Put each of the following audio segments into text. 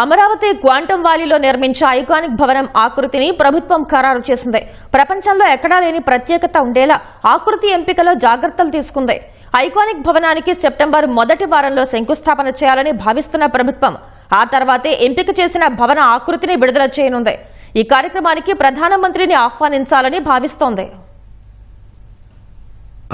Amaravati quantum వాలీలో నిర్మించే iconic భవనం ఆకృతిని ప్రభుత్వం ఖరారు చేసింది. ప్రపంచంలో ఎక్కడా లేని ప్రత్యేకత ఉండేలా ఆకృతి ఎంపికలో జాగ్రత్తలు తీసుకుంది. ఐకానిక్ భవనానికి సెప్టెంబర్ మొదటి వారంలో శంకుస్థాపన చేయాలని భావిస్తున్న ప్రభుత్వం ఆ తర్వాతే ఎంపిక చేసిన భవన ఆకృతిని విడుదల చేయనుంది. ఈ కార్యక్రమానికి ప్రధానమంత్రిని ఆహ్వానించాలని భావిస్తోంది.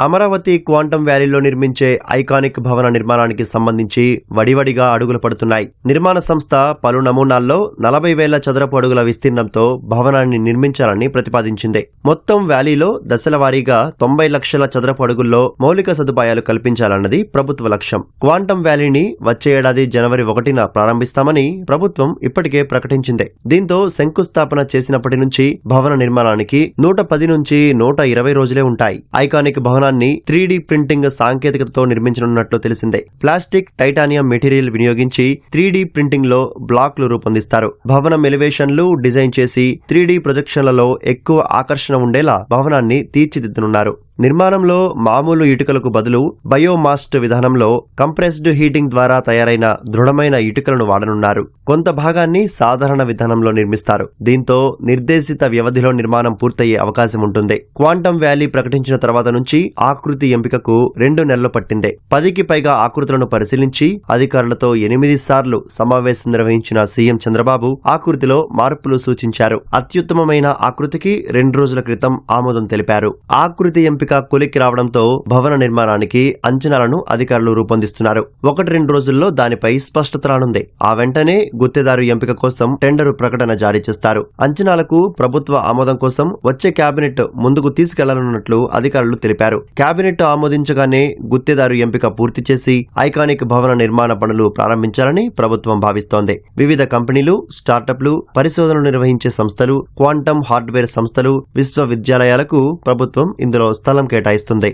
అమరావతి క్వాంటం వ్యాలీలో నిర్మించే ఐకానిక్ భవన నిర్మాణానికి సంబంధించి వడివడిగా అడుగులు పడుతున్నాయి. నిర్మాణ సంస్థ పలు నమూనాల్లో నలభై వేల చదరపు అడుగుల విస్తీర్ణంతో భవనాన్ని నిర్మించాలని ప్రతిపాదించింది. మొత్తం వ్యాలీలో దశల వారీగా తొంభై లక్షల చదరపు అడుగుల్లో మౌలిక సదుపాయాలు కల్పించాలన్నది ప్రభుత్వ లక్ష్యం. క్వాంటం వ్యాలీని వచ్చే ఏడాది జనవరి ఒకటిన ప్రారంభిస్తామని ప్రభుత్వం ఇప్పటికే ప్రకటించింది. దీంతో శంకుస్థాపన చేసినప్పటి నుంచి భవన నిర్మాణానికి నూట పది నుంచి నూట ఇరవై రోజులే ఉంటాయి. ఐకానిక్ విమానాన్ని త్రీ ప్రింటింగ్ సాంకేతికతతో నిర్మించనున్నట్లు తెలిసిందే. ప్లాస్టిక్ టైటానియం మెటీరియల్ వినియోగించి త్రీ ప్రింటింగ్లో బ్లాక్లు రూపొందిస్తారు. భవనం ఎలివేషన్లు డిజైన్ చేసి త్రీ ప్రొజెక్షన్లలో ఎక్కువ ఆకర్షణ ఉండేలా భవనాన్ని తీర్చిదిద్దనున్నారు. నిర్మాణంలో మామూలు ఇటుకలకు బదులు బయోమాస్ట్ విధానంలో కంప్రెస్డ్ హీటింగ్ ద్వారా తయారైన దృఢమైన ఇటుకలను వాడనున్నారు. కొంత భాగాన్ని సాధారణ విధానంలో నిర్మిస్తారు. దీంతో నిర్దేశిత వ్యవధిలో నిర్మాణం పూర్తయ్యే అవకాశం ఉంటుంది. క్వాంటం వ్యాలీ ప్రకటించిన తర్వాత నుంచి ఆకృతి ఎంపికకు రెండు నెలలు పట్టిండే పదికి పైగా ఆకృతులను పరిశీలించి అధికారులతో ఎనిమిది సార్లు సమావేశం నిర్వహించిన సీఎం చంద్రబాబు ఆకృతిలో మార్పులు సూచించారు. అత్యుత్తమమైన ఆకృతికి రెండు రోజుల క్రితం ఆమోదం తెలిపారు. ఆకృతి ఎంపిక కొలిక్కి రావడంతో భవన నిర్మాణానికి అంచనాలను అధికారులు రూపొందిస్తున్నారు. ఒకటి రెండు రోజుల్లో దానిపై స్పష్టత రానుంది. ఆ వెంటనే గుత్తేదారు ఎంపిక కోసం టెండరు ప్రకటన జారీ చేస్తారు. అంచనాలకు ప్రభుత్వ ఆమోదం కోసం వచ్చే కేబినెట్ ముందుకు తీసుకెళ్ళనున్నట్లు అధికారులు తెలిపారు. కేబినెట్ ఆమోదించగానే గుత్తేదారు ఎంపిక పూర్తి చేసి ఐకానిక్ భవన నిర్మాణ పనులు ప్రారంభించాలని ప్రభుత్వం భావిస్తోంది. వివిధ కంపెనీలు స్టార్టప్లు పరిశోధనలు నిర్వహించే సంస్థలు క్వాంటం హార్డ్వేర్ సంస్థలు విశ్వవిద్యాలయాలకు ప్రభుత్వం ఇందులో స్థలం కేటాయిస్తుంది.